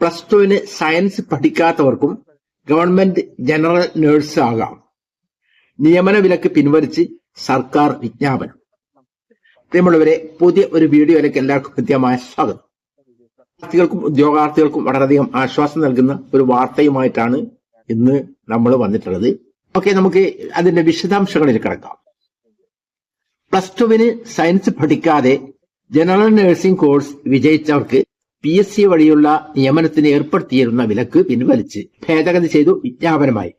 Plus ടുവിന് science പഠിക്കാത്തവർക്കും government general nurse ആകാം. നിയമന വിലക്ക് പിൻവലിച്ച് സർക്കാർ വിജ്ഞാപനം. പ്രിയമുള്ളവരെ പുതിയ ഒരു വീഡിയോയിലേക്ക് എല്ലാവർക്കും കൃത്യമായ സ്വാഗതം. വിദ്യാർത്ഥികൾക്കും ഉദ്യോഗാർത്ഥികൾക്കും വളരെയധികം ആശ്വാസം നൽകുന്ന ഒരു വാർത്തയുമായിട്ടാണ് ഇന്ന് നമ്മൾ വന്നിട്ടുള്ളത്. ഓക്കെ നമുക്ക് അതിന്റെ വിശദാംശങ്ങളിൽ കിടക്കാം. പ്ലസ് ടുവിന് സയൻസ് പഠിക്കാതെ ജനറൽ നഴ്സിംഗ് കോഴ്സ് വിജയിച്ചവർക്ക് പി എസ് സി വഴിയുള്ള നിയമനത്തിന് ഏർപ്പെടുത്തിയിരുന്ന വിലക്ക് പിൻവലിച്ച് ഭേദഗതി ചെയ്തു വിജ്ഞാപനമായി.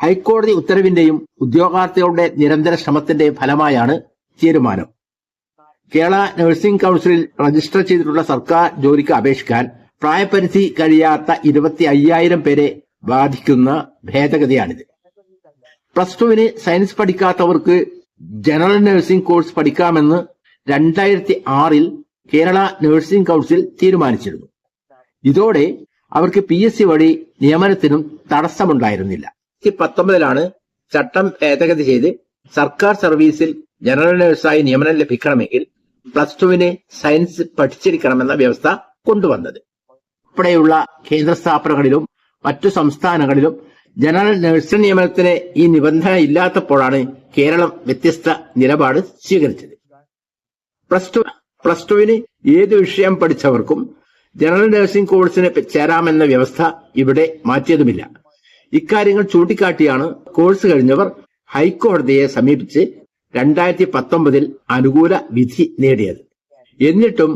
ഹൈക്കോടതി ഉത്തരവിന്റെയും ഉദ്യോഗാർത്ഥികളുടെ നിരന്തര ശ്രമത്തിന്റെയും ഫലമായാണ് തീരുമാനം. കേരള നഴ്സിംഗ് കൌൺസിലിൽ രജിസ്റ്റർ ചെയ്തിട്ടുള്ള സർക്കാർ ജോലിക്ക് അപേക്ഷിക്കാൻ പ്രായപരിധി കഴിയാത്ത ഇരുപത്തി അയ്യായിരം പേരെ ബാധിക്കുന്ന ഭേദഗതിയാണിത്. പ്ലസ് ടുവിന് സയൻസ് പഠിക്കാത്തവർക്ക് ജനറൽ നഴ്സിംഗ് കോഴ്സ് പഠിക്കാമെന്ന് രണ്ടായിരത്തി ആറിൽ കേരള നഴ്സിംഗ് കൌൺസിൽ തീരുമാനിച്ചിരുന്നു. ഇതോടെ അവർക്ക് പി എസ് സി വഴി നിയമനത്തിനും തടസ്സമുണ്ടായിരുന്നില്ല. പത്തൊമ്പതിലാണ് ചട്ടം ഭേദഗതി ചെയ്ത് സർക്കാർ സർവീസിൽ ജനറൽ നഴ്സായി നിയമനം ലഭിക്കണമെങ്കിൽ പ്ലസ് ടുവിന് സയൻസ് പഠിച്ചിരിക്കണമെന്ന വ്യവസ്ഥ കൊണ്ടുവന്നത്. ഉൾപ്പെടെയുള്ള കേന്ദ്ര സ്ഥാപനങ്ങളിലും മറ്റു സംസ്ഥാനങ്ങളിലും ജനറൽ നഴ്സിംഗ് നിയമനത്തിന് ഈ നിബന്ധന ഇല്ലാത്തപ്പോഴാണ് കേരളം വ്യത്യസ്ത നിലപാട് സ്വീകരിച്ചത്. പ്ലസ് ടു പ്ലസ് ടുവിന് ഏത് വിഷയം പഠിച്ചവർക്കും ജനറൽ നഴ്സിംഗ് കോഴ്സിന് ചേരാമെന്ന വ്യവസ്ഥ ഇവിടെ മാറ്റിയതുമില്ല. ഇക്കാര്യങ്ങൾ ചൂണ്ടിക്കാട്ടിയാണ് കോഴ്സ് കഴിഞ്ഞവർ ഹൈക്കോടതിയെ സമീപിച്ച് രണ്ടായിരത്തി പത്തൊമ്പതിൽ അനുകൂല വിധി നേടിയത്. എന്നിട്ടും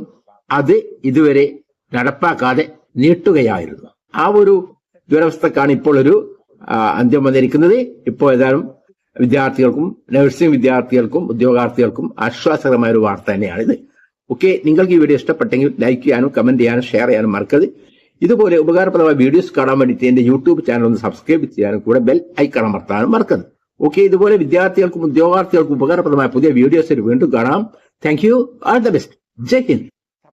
അത് ഇതുവരെ നടപ്പാക്കാതെ നീട്ടുകയായിരുന്നു. ആ ഒരു ദുരവസ്ഥക്കാണ് ഇപ്പോൾ ഒരു അന്ത്യം വന്നിരിക്കുന്നത്. ഇപ്പോൾ ഏതായാലും വിദ്യാർത്ഥികൾക്കും നഴ്സിംഗ് വിദ്യാർത്ഥികൾക്കും ഉദ്യോഗാർത്ഥികൾക്കും ആശ്വാസകരമായ ഒരു വാർത്ത തന്നെയാണിത്. ഓക്കെ നിങ്ങൾക്ക് ഈ വീഡിയോ ഇഷ്ടപ്പെട്ടെങ്കിൽ ലൈക്ക് ചെയ്യാനും കമന്റ് ചെയ്യാനും ഷെയർ ചെയ്യാനും മറക്കരുത്. ഇതുപോലെ ഉപകാരപ്രദമായ വീഡിയോസ് കാണാൻ വേണ്ടിയിട്ട് എന്റെ യൂട്യൂബ് ചാനൽ ഒന്ന് സബ്സ്ക്രൈബ് ചെയ്യാനും കൂടെ ബെൽ ഐക്കൺ അമർത്താനും മറക്കരുത്. ഓക്കെ ഇതുപോലെ വിദ്യാർത്ഥികൾക്കും ഉദ്യോഗാർത്ഥികൾക്കും ഉപകാരപ്രദമായ പുതിയ വീഡിയോസ് വീണ്ടും കാണാം. Thank you all the best Jai Hind.